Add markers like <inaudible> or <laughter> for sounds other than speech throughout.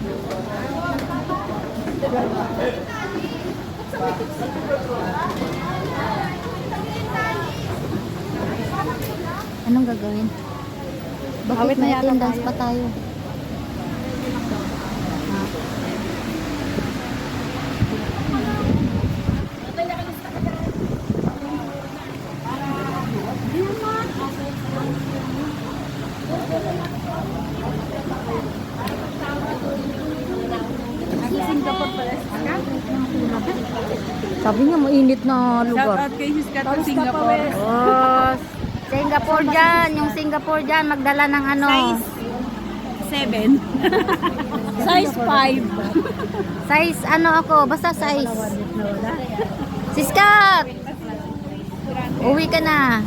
Anong gagawin? Bakit Awit na may yata attendance pa tayo? Sabi niya mainit na Shout lugar. out kay Siska to Singapore. Oh, Singapore dyan. Yung Singapore dyan, magdala ng ano. Size 7. <laughs> Size 5. Size ano ako, basta size. Siskat! Uwi ka na.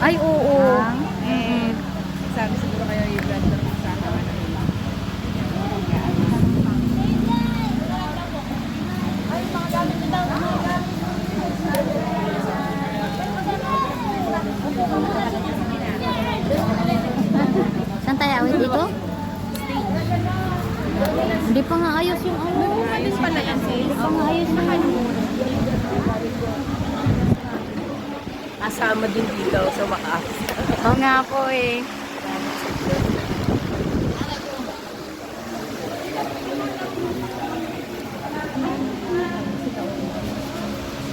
Ay, oo. Eh, sabi siguro kayo yung brand ng sa Saan tayo awit dito? Hindi pa nga ayos yung ano. Alis pala yan sis. Hindi pa nga ayos yung ano. Kasama din dito sa wakas. Oo nga po eh.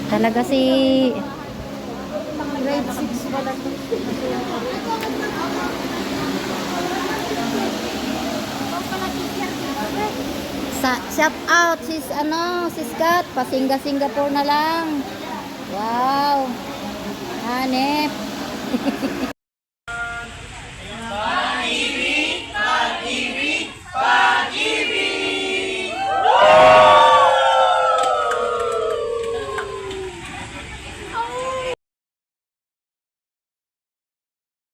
Talaga si grade 6 pala to. Sa shout out sis ano, sis Kat, pasinga Singapore na lang. Wow. Hanep. <laughs>